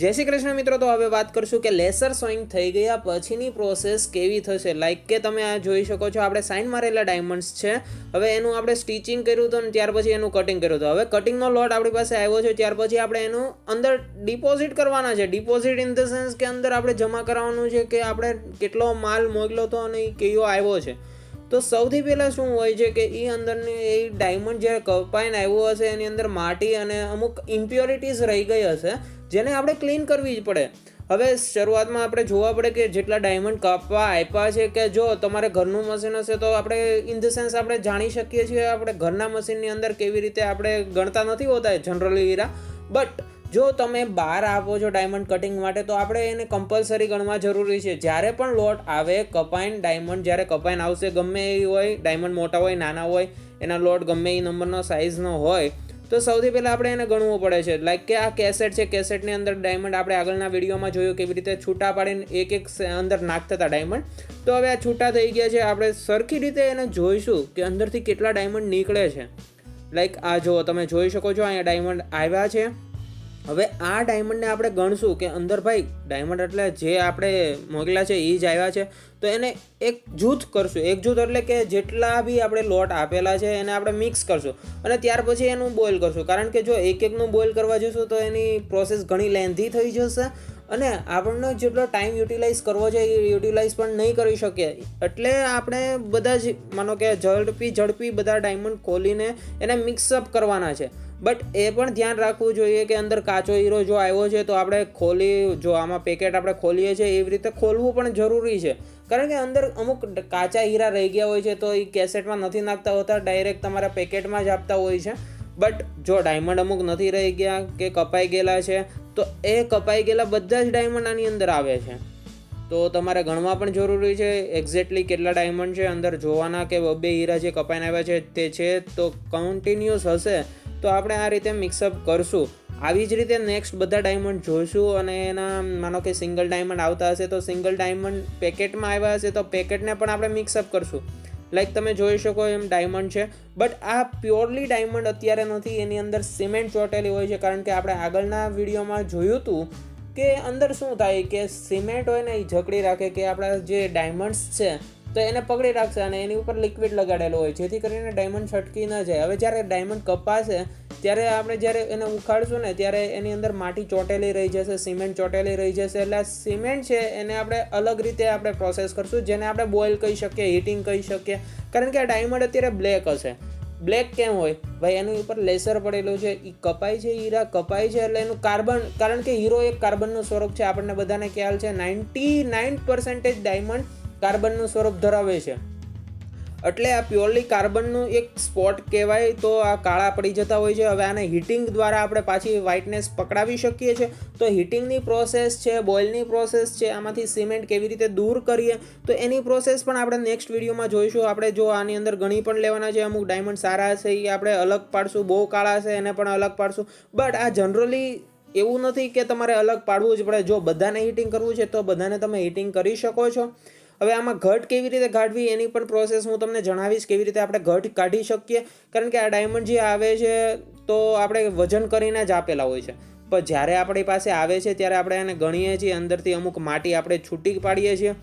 જય શ્રી કૃષ્ણ મિત્રો, તો હવે વાત કરશું કે લેસર સોઈંગ થઈ ગયા પછીની પ્રોસેસ કેવી થશે. લાઈક કે તમે આ જોઈ શકો છો, આપણે સાઇન મારેલા ડાયમંડ્સ છે. હવે એનું આપણે સ્ટિચિંગ કર્યું હતું ને ત્યાર પછી એનું કટિંગ કર્યું હતું. હવે કટિંગનો લોટ આપણી પાસે આવ્યો છે, ત્યાર પછી આપણે એનું અંદર ડિપોઝિટ કરવાના છે. ડિપોઝિટ ઇન ધ સેન્સ કે અંદર આપણે જમા કરાવવાનું છે કે આપણે કેટલો માલ મોકલ્યો હતો અને કયો આવ્યો છે. તો સૌથી પહેલાં શું હોય છે કે એ અંદરની એ ડાયમંડ જ્યારે કપાઈને આવ્યો હશે, એની અંદર માટી અને અમુક ઇમ્પ્યોરિટીઝ રહી ગઈ હશે જેને આપણે ક્લીન કરવી જ પડે. હવે શરૂઆતમાં આપણે જોવા પડે કે જેટલા ડાયમંડ કાપવા આપ્યા છે કે જો તમારે ઘરનું મશીન હશે તો આપણે ઇન ધ સેન્સ આપણે જાણી શકીએ છીએ આપણે ઘરના મશીનની અંદર કેવી રીતે આપણે ગણતા નથી હોતા જનરલી હીરા. બટ જો તમે બહાર આપો છો ડાયમંડ કટિંગ માટે તો આપણે એને કમ્પલસરી ગણવા જરૂરી છે. જ્યારે પણ લોટ આવે, કપાઈન ડાયમંડ જ્યારે કપાઈન આવશે, ગમે એ હોય ડાયમંડ મોટા હોય, નાના હોય, એના લોટ ગમે એ નંબરનો સાઇઝનો હોય તો સૌથી પહેલાં આપણે એને ગણવું પડે છે. લાઈક કે આ કેસેટ છે કેસેટની અંદર ડાયમંડ આપણે આગળના વિડીયોમાં જોયું કેવી રીતે છૂટા પાડીને એક એક અંદર નાખતા હતા ડાયમંડ તો હવે આ છૂટા થઈ ગયા છે. આપણે સરખી રીતે એને જોઈશું કે અંદરથી કેટલા ડાયમંડ નીકળે છે. લાઈક આ જુઓ, તમે જોઈ શકો છો, અહીંયા ડાયમંડ આવ્યા છે. હવે આ ડાયમંડને આપણે ગણશું કે અંદર ભાઈ ડાયમંડ એટલે જે આપણે મોકલ્યા છે એ જ આવ્યા છે. તો એને એક જૂથ કરશું. એક જૂથ એટલે કે જેટલા બી આપણે લોટ આપેલા છે એને આપણે મિક્સ કરશું. અને ત્યાર પછી એનું બોઇલ કરશું. કારણ કે જો એક એકનું બોઇલ કરવા જઈશું તો એની પ્રોસેસ ઘણી લેન્ધી થઈ જશે. અને આપણને જેટલો ટાઈમ યુટિલાઇઝ કરવો છે એ યુટિલાઇઝ પણ નહીં કરી શકીએ. એટલે આપણે બધા જ, માનો કે ઝડપી ઝડપી બધા ડાયમંડ ખોલીને એને મિક્સઅપ કરવાના છે. બટ એ પણ ધ્યાન રાખવું જોઈએ કે અંદર કાચો હીરો જો આવ્યો છે તો આપણે ખોલી, જો આમાં પેકેટ આપણે ખોલીએ છીએ, એવી રીતે ખોલવું પણ જરૂરી છે. કારણ કે અંદર અમુક કાચા હીરા રહી ગયા હોય છે તો એ કેસેટમાં નથી નાખતા હોતા ડાયરેક્ટ તમારા પેકેટમાં જ આપતા હોય છે. બટ જો ડાયમંડ અમુક નથી રહી ગયા કે કપાઈ ગયેલા છે તો એ કપાઈ ગયેલા બધા જ ડાયમંડ આની અંદર આવે છે. તો તમારે ગણવા પણ જરૂરી છે એક્ઝેક્ટલી કેટલા ડાયમંડ છે, અંદર જોવાના કે બે હીરા જે કપાઈને આવ્યા છે તે છે. તો કન્ટિન્યુઅસ હશે તો આપણે આ રીતે મિક્સઅપ કરશું. આવી જ રીતે નેક્સ્ટ બધા ડાયમંડ જોઈશું અને એના, માનો કે સિંગલ ડાયમંડ આવતા હશે તો સિંગલ ડાયમંડ પેકેટમાં આવ્યા હશે તો પેકેટને પણ આપણે મિક્સઅપ કરશું. લાઈક તમે જોઈ શકો એમ ડાયમંડ છે. બટ આ પ્યોરલી ડાયમંડ અત્યારે નથી. એની અંદર સિમેન્ટ ચોટેલી હોય છે. કારણ કે આપણે આગળના વિડીયોમાં જોયું હતું કે અંદર શું થાય કે સિમેન્ટ હોય ને એ જકડી રાખે કે આપણા જે ડાયમંડ્સ છે, તો એને પકડી રાખશે અને એની ઉપર લિક્વિડ લગાડેલો હોય. જેથી કરીને ડાયમંડ છટકી ન જાય. હવે જ્યારે ડાયમંડ કપાશે ત્યારે આપણે જ્યારે એને ઉખાડશું ને, ત્યારે એની અંદર માટી ચોટેલી રહી જશે, સિમેન્ટ ચોટેલી રહી જશે. એટલે આ સિમેન્ટ છે, એને આપણે અલગ રીતે આપણે પ્રોસેસ કરશું, જેને આપણે બોઇલ કહી શકીએ હીટિંગ કહી શકીએ. કારણ કે આ ડાયમંડ અત્યારે બ્લેક હશે. બ્લેક કેમ હોય? ભાઈ, એની ઉપર લેસર પડેલું છે. એ કપાય છે, હીરા કપાય છે, એટલે એનું કાર્બન કારણ કે હીરો એક કાર્બનનું સ્વરૂપ છે. આપણને બધાને ખ્યાલ છે નાઇન્ટી નાઇન પર્સન્ટેજ ડાયમંડ કાર્બનનું સ્વરૂપ ધરાવે છે. એટલે આ પ્યોરલી કાર્બનનું એક સ્પોટ કહેવાય તો આ કાળા પડી જતા હોય છે. હવે આને હીટિંગ દ્વારા આપણે પાછી વ્હાઇટનેસ પકડાવી શકીએ છીએ. તો હીટિંગની પ્રોસેસ છે બોઇલની પ્રોસેસ છે, આમાંથી સિમેન્ટ કેવી રીતે દૂર કરીએ, તો એની પ્રોસેસ પણ આપણે નેક્સ્ટ વિડીયોમાં જોઈશું. આપણે જો આની અંદર ઘણી પણ લેવાના છે, અમુક ડાયમંડ સારા હશે એ આપણે અલગ પાડશું, બહુ કાળા હશે એને પણ અલગ પાડશું. બટ આ જનરલી એવું નથી કે તમારે અલગ પાડવું જ પડે. જો બધાને હીટિંગ કરવું છે, તો બધાને તમે હીટિંગ કરી શકો છો. હવે આમાં ઘટ કેવી રીતે કાઢવી એની પણ પ્રોસેસ હું તમને જણાવીશ કેવી રીતે આપણે ઘટ કાઢી શકીએ. કારણ કે આ ડાયમંડ જે આવે છે તો આપણે વજન કરીને જ આપેલા હોય છે. પણ જ્યારે આપણી પાસે આવે છે ત્યારે આપણે એને ગણીએ છીએ. અંદરથી અમુક માટી આપણે છૂટી પાડીએ છીએ.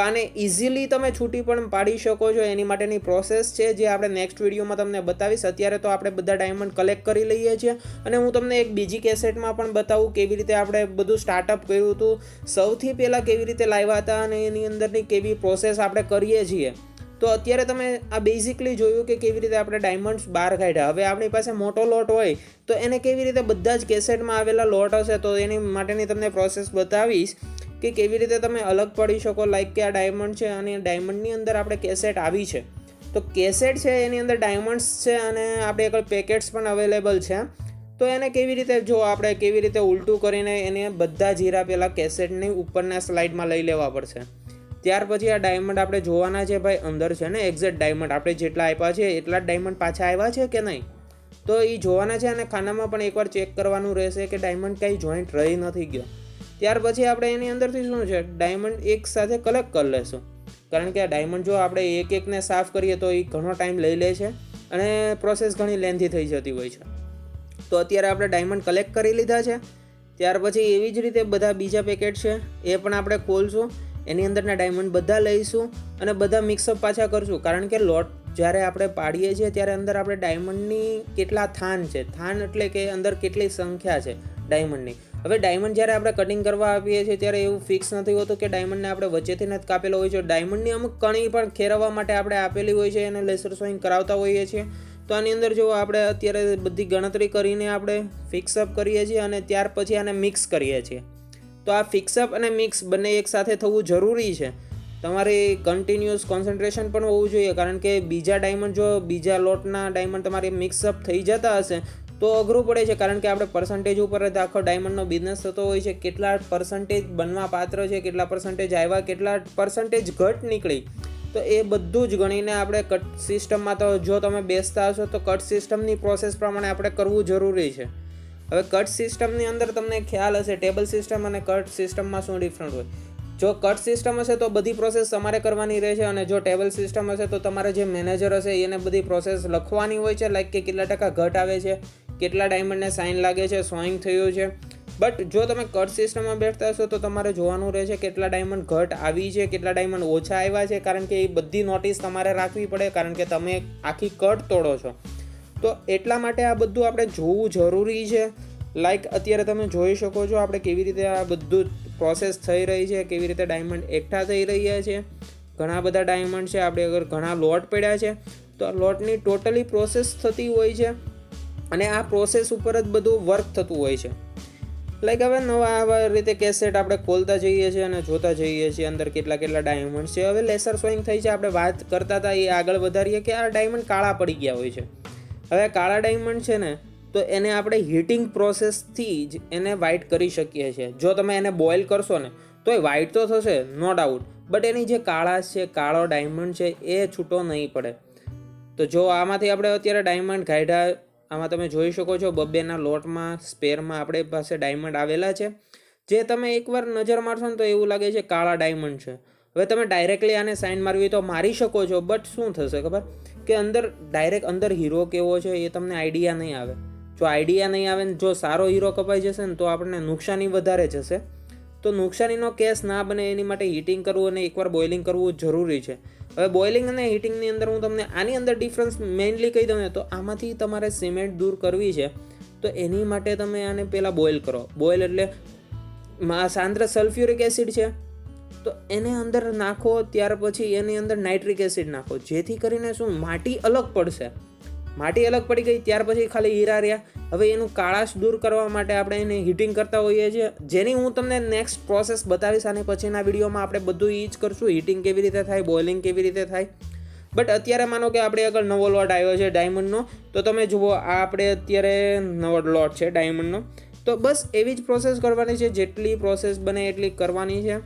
આને ઇઝીલી તમે છૂટી પણ પાડી શકો છો. એની માટેની પ્રોસેસ છે જે આપણે નેક્સ્ટ વિડીયોમાં તમને બતાવીશ. અત્યારે તો આપણે બધા ડાયમંડ કલેક્ટ કરી લઈએ છીએ. અને હું તમને એક બીજી કેસેટમાં પણ બતાવું કેવી રીતે આપણે બધું સ્ટાર્ટઅપ કર્યું હતું. સૌથી પહેલાં કેવી રીતે લાવ્યા હતા અને એની અંદરની કેવી પ્રોસેસ આપણે કરીએ છીએ. તો અત્યારે તમે આ બેઝિકલી જોયું કે કેવી રીતે આપણે ડાયમંડ્સ બહાર કાઢ્યા. હવે આપણી પાસે મોટો લોટ હોય, તો એને કેવી રીતે બધા જ કેસેટમાં આવેલા લોટ હશે તો એની માટેની તમને પ્રોસેસ બતાવીશ. કે કેવી રીતે તમે અલગ પડી શકો લાઈક કે આ ડાયમંડ છે અને ડાયમંડની અંદર આપણે કેસેટ આવી છે. તો કેસેટ છે, એની અંદર ડાયમંડ્સ છે અને આપણે આગળ પેકેટ્સ પણ અવેલેબલ છે. તો એને કેવી રીતે, જો આપણે કેવી રીતે ઉલટું કરીને એને બધા જીરા પહેલાં કેસેટની ઉપરના સ્લાઇડમાં લઈ લેવા પડશે. ત્યાર પછી આ ડાયમંડ આપણે જોવાના છે ભાઈ, અંદર છે ને એક્ઝેક્ટ ડાયમંડ આપણે જેટલા આપ્યા છે, એટલા જ ડાયમંડ પાછા આવ્યા છે કે નહીં? તો એ જોવાના છે અને ખાનામાં પણ એકવાર ચેક કરવાનું રહેશે કે ડાયમંડ કંઈ જોઈન્ટ રહી નથી ગયો. ત્યાર પછી આપણે એની અંદરથી શું છે? ડાયમંડ એક સાથે કલેક્ટ કરી લેશું. કારણ કે આ ડાયમંડ જો આપણે એક એકને સાફ કરીએ તો એ ઘણો ટાઈમ લઈ લે છે અને પ્રોસેસ ઘણી લેન્થી થઈ જતી હોય છે. તો અત્યારે આપણે ડાયમંડ કલેક્ટ કરી લીધા છે. ત્યાર પછી એવી જ રીતે બધા બીજા પેકેટ છે, એ પણ આપણે ખોલશું. એની અંદરના ડાયમંડ બધા લઈશું અને બધા મિક્સઅપ પાછા કરશું. કારણ કે લોટ જ્યારે આપણે પાડીએ છીએ ત્યારે અંદર આપણે ડાયમંડની કેટલા થાન છે? થાન એટલે કે અંદર કેટલી સંખ્યા છે ડાયમંડની હવે ડાયમંડ જ્યારે આપણે કટિંગ કરવા આપીએ છીએ ત્યારે એવું ફિક્સ નથી હોતું કે ડાયમંડને આપણે વચ્ચેથી નથી કાપેલો હોય છે. ડાયમંડની અમુક કણી પણ ખેરવવા માટે આપણે આપેલી હોય છે અને લેસર સોઈંગ કરાવતા હોઈએ છીએ. તો આની અંદર જો આપણે અત્યારે બધી ગણતરી કરીને આપણે ફિક્સઅપ કરીએ છીએ અને ત્યાર પછી આને મિક્સ કરીએ છીએ. તો આ ફિક્સઅપ અને મિક્સ બંને એકસાથે થવું જરૂરી છે. તમારે કન્ટિન્યુઅસ કોન્સન્ટ્રેશન પણ હોવું જોઈએ, કારણ કે બીજા ડાયમંડ જો, બીજા લોટના ડાયમંડ તમારે મિક્સઅપ થઈ જતા હશે તો અઘરું પડે છે, કારણ કે આપણે પર્સન્ટેજ ઉપર જ આખો ડાયમંડનો બિઝનેસ થતો હોય છે. કેટલા પર્સન્ટેજ બનવા પાત્ર છે, કેટલા પર્સન્ટેજ આવ્યા, કેટલા પર્સન્ટેજ ઘટ નીકળી. તો એ બધું જ ગણીને આપણે કટ સિસ્ટમમાં તો જો તમે બેસતા હશો, તો કટ સિસ્ટમની પ્રોસેસ પ્રમાણે આપણે કરવું જરૂરી છે. હવે કટ સિસ્ટમની અંદર તમને ખ્યાલ હશે ટેબલ સિસ્ટમ અને કટ સિસ્ટમમાં શું ડિફરન્ટ હોય. જો કટ સિસ્ટમ હશે, તો બધી પ્રોસેસ તમારે કરવાની રહેશે અને જો ટેબલ સિસ્ટમ હશે, તો તમારે જે મેનેજર હશે, એને બધી પ્રોસેસ લખવાની હોય છે લાઈક કે કેટલા ટકા ઘટ આવે છે. કેટલા ડાયમંડને સાઇન લાગે છે સોઈંગ થયું છે. બટ જો તમે કટ સિસ્ટમમાં બેઠતા હશો, તો તમારે જોવાનું રહેશે કેટલા ડાયમંડ ઘટ આવી છે, કેટલા ડાયમંડ ઓછા આવ્યા છે, કારણ કે એ બધી નોટિસ તમારે રાખવી પડે, કારણ કે તમે આખી કટ તોડો છો. તો એટલા માટે આ બધું આપણે જોવું જરૂરી છે. લાઈક અત્યારે તમે જોઈ શકો છો આપણે કેવી રીતે આ બધું પ્રોસેસ થઈ રહી છે, કેવી રીતે ડાયમંડ એકઠા થઈ રહ્યા છે. ઘણા બધા ડાયમંડ છે, આપણે અગર ઘણા લોટ પડ્યા છે, તો આ લોટની ટોટલી પ્રોસેસ થતી હોય છે. અને આ પ્રોસેસ ઉપર જ બધું વર્ક થતું હોય છે. લાઈક હવે નવા આવા રીતે કેસેટ આપણે ખોલતા જઈએ છીએ અને જોતા જઈએ છીએ, અંદર કેટલા કેટલા ડાયમંડ છે. હવે લેસર સ્વિંગ થઈ છે, આપણે વાત કરતા હતા એ આગળ વધારીએ કે આ ડાયમંડ કાળા પડી ગયા હોય છે. હવે કાળા ડાયમંડ છે ને, તો એને આપણે હીટિંગ પ્રોસેસથી જ એને વ્હાઇટ કરી શકીએ છીએ. જો તમે એને બોઇલ કરશો ને તો એ વ્હાઇટ તો થશે નો ડાઉટ બટ એની જે કાળા છે, કાળો ડાયમંડ છે, એ છૂટો નહીં પડે. તો જો આમાંથી આપણે અત્યારે ડાયમંડ કાઢ્યા આમાં તમે જોઈ શકો છો બબ્બેના લોટમાં, સ્પેરમાં આપણે પાસે ડાયમંડ આવેલા છે. જે તમે એકવાર નજર મારશો ને તો એવું લાગે છે કાળા ડાયમંડ છે. હવે તમે ડાયરેક્ટલી આને સાઇન મારવી તો મારી શકો છો, બટ શું થશે ખબર? કે અંદર, ડાયરેક્ટ અંદર હીરો કેવો છે એ તમને આઈડિયા નહીં આવે. જો આઈડિયા નહીં આવે ને જો સારો હીરો કપાઈ જશે ને તો આપણને નુકસાની વધારે જશે. તો નુકસાનીનો કેસ ના બને એની માટે હીટિંગ કરવું અને એકવાર બોઇલિંગ કરવું જરૂરી છે. હવે બોઇલિંગ અને હીટિંગની અંદર હું તમને આની અંદર ડિફરન્સ મેઇનલી કહી દઉં ને તો આમાંથી તમારે સિમેન્ટ દૂર કરવી છે, તો એની માટે તમે આને પહેલાં બોઇલ કરો. બોઇલ એટલે સાંદ્ર સલ્ફ્યુરિક એસિડ છે, તો એને અંદર નાખો, ત્યાર પછી એની અંદર નાઇટ્રિક એસિડ નાખો. જેથી કરીને શું, માટી અલગ પડશે. માટી અલગ પડી ગઈ, ત્યાર પછી ખાલી હીરા રહ્યા. હવે એનું કાળાશ દૂર કરવા માટે આપણે એને હીટિંગ કરતા હોઈએ છીએ. જેની હું તમને નેક્સ્ટ પ્રોસેસ બતાવીશ અને પછીના વિડીયોમાં આપણે બધું એ જ કરશું હીટિંગ કેવી રીતે થાય બોઇલિંગ કેવી રીતે થાય. બટ અત્યારે માનો કે આપણે આગળ નવો લોટ આવ્યો છે ડાયમંડનો તો તમે જુઓ, આ આપણે અત્યારે નવો લોટ છે ડાયમંડનો તો બસ એવી જ પ્રોસેસ કરવાની છે, જેટલી પ્રોસેસ બને એટલી કરવાની છે.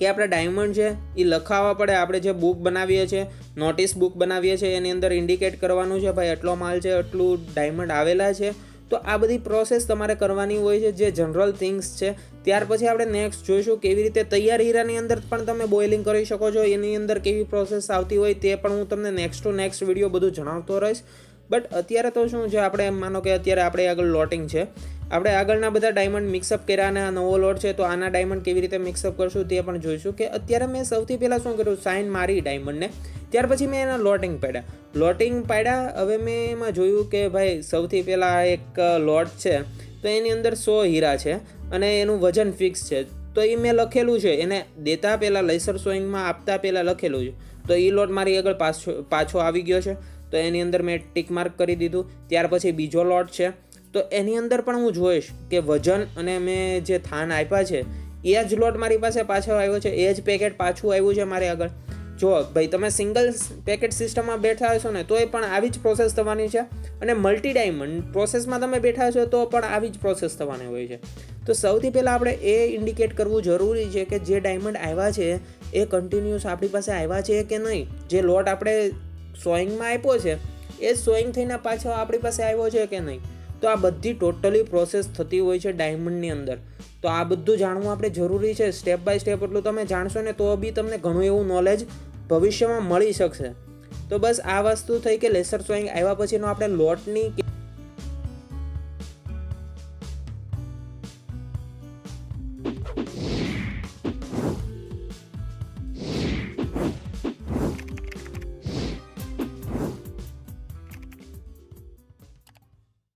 કે આપણે ડાયમંડ છે એ લખાવવા પડે. આપણે જે બુક બનાવીએ છીએ નોટિસ બુક બનાવીએ છીએ, એની અંદર ઇન્ડિકેટ કરવાનું છે, ભાઈ એટલો માલ છે, એટલું ડાયમંડ આવેલા છે. તો આ બધી પ્રોસેસ તમારે કરવાની હોય છે, જે જનરલ થિંગ્સ છે. ત્યાર પછી આપણે નેક્સ્ટ જોઈશું કેવી રીતે તૈયાર હીરાની અંદર પણ તમે બોઇલિંગ કરી શકો છો, એની અંદર કેવી પ્રોસેસ આવતી હોય તે પણ હું તમને નેક્સ્ટ ટુ નેક્સ્ટ વીડિયો બધું જણાવતો રહીશ. બટ અત્યારે તો શું છે, આપણે માનો કે અત્યારે આપણે આગળ લોટિંગ છે. આપણે આગળના બધા ડાયમંડ મિક્સઅપ કર્યા અને આ નવો લોટ છે, તો આના ડાયમંડ કેવી રીતે મિક્સઅપ કરશું તે પણ જોઈશું કે અત્યારે મેં સૌથી પહેલાં શું કર્યું સાઇન મારી ડાયમંડને ત્યાર પછી મેં એના લોટિંગ પાડ્યા. લોટિંગ પાડ્યા, હવે મેં એમાં જોયું કે ભાઈ સૌથી પહેલાં એક લોટ છે, તો એની અંદર સો હીરા છે અને એનું વજન ફિક્સ છે. તો એ મેં લખેલું છે, એને દેતા પહેલાં લેસર સોઈંગમાં આપતા પહેલાં લખેલું છે. તો એ લોટ મારી આગળ પાછો પાછો આવી ગયો છે. તો એની અંદર મેં ટીક માર્ક કરી દીધું. ત્યાર પછી બીજો લોટ છે. તો એની અંદર પણ હું જોઈશ કે વજન અને મેં જે થાન આપ્યા છે, એ જ લોટ મારી પાસે પાછો આવ્યો છે, એ જ પેકેટ પાછું આવ્યું છે મારી આગળ. જો, ભાઈ, તમે સિંગલ પેકેટ સિસ્ટમમાં બેઠા હશો ને, તો એ પણ આવી જ પ્રોસેસ થવાની છે અને મલ્ટી ડાયમંડ પ્રોસેસમાં તમે બેઠા છો તો પણ આવી જ પ્રોસેસ થવાની હોય છે. તો સૌથી પહેલાં આપણે એ ઇન્ડિકેટ કરવું જરૂરી છે કે જે ડાયમંડ આવ્યા છે, એ કન્ટિન્યુઅસ આપણી પાસે આવ્યા છે કે નહીં? જે લોટ આપણે સોઈંગમાં આપ્યો છે, એ સોઈંગ થઈને પાછો આપણી પાસે આવ્યો છે કે નહીં? તો આ બધી ટોટલી પ્રોસેસ થતી હોય છે ડાયમંડની અંદર. તો આ બધું જાણવું આપણે જરૂરી છે, સ્ટેપ બાય સ્ટેપ એટલું તમે જાણશો ને તો બી તમને ઘણું એવું નોલેજ ભવિષ્યમાં મળી શકશે. તો બસ આ વસ્તુ થઈ કે લેસર સોઈંગ આવ્યા પછીનો આપણે લોટની